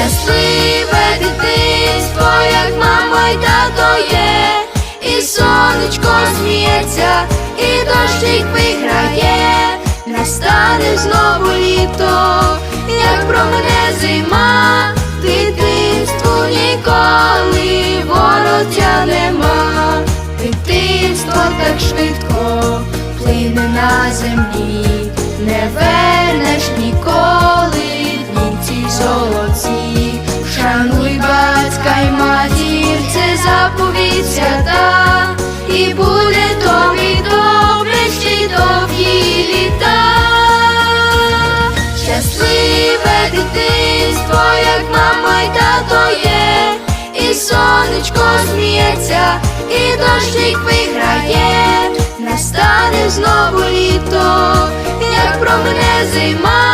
щасливе дитинство, як мама й тато є, і сонечко сміється, і дощик виграє, настане знову літо, як про мене зима, дитинству ніколи вороття нема, дитинство так швидко плине на землі, не дитинство, як мама й тато є, і сонечко сміється, і дощик виграє, настане знову літо, як про мене зима,